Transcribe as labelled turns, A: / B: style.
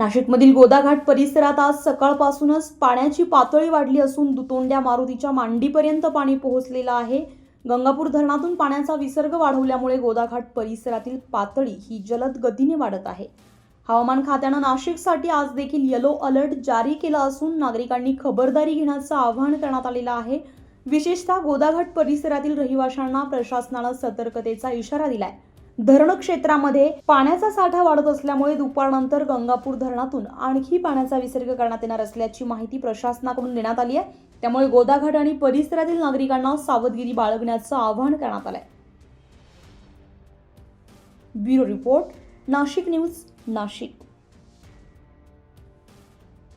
A: नाशिकमधील गोदाघाट परिसरात आज सकाळपासूनच पाण्याची पातळी वाढली असून दुतोंड्या मारुतीच्या मांडीपर्यंत पाणी पोहोचलेलं आहे. गंगापूर धरणातून पाण्याचा विसर्ग वाढवल्यामुळे गोदाघाट परिसरातील पातळी ही जलद गतीने वाढत आहे. हवामान खात्यानं नाशिकसाठी आज देखील येलो अलर्ट जारी केला असून नागरिकांनी खबरदारी घेण्याचं आवाहन करण्यात आलेलं आहे. विशेषतः गोदाघाट परिसरातील रहिवाशांना प्रशासनानं सतर्कतेचा इशारा दिलाय. धरण क्षेत्रामध्ये पाण्याचा साठा वाढत असल्यामुळे दुपारनंतर गंगापूर धरणातून आणखी पाण्याचा विसर्ग करण्यात येणार असल्याची माहिती प्रशासनाकडून देण्यात आली आहे. त्यामुळे गोदाघाट आणि परिसरातील नागरिकांना सावधगिरी बाळगण्याचं आवाहन करण्यात आलंय. Bureau report Nashik news Nashik.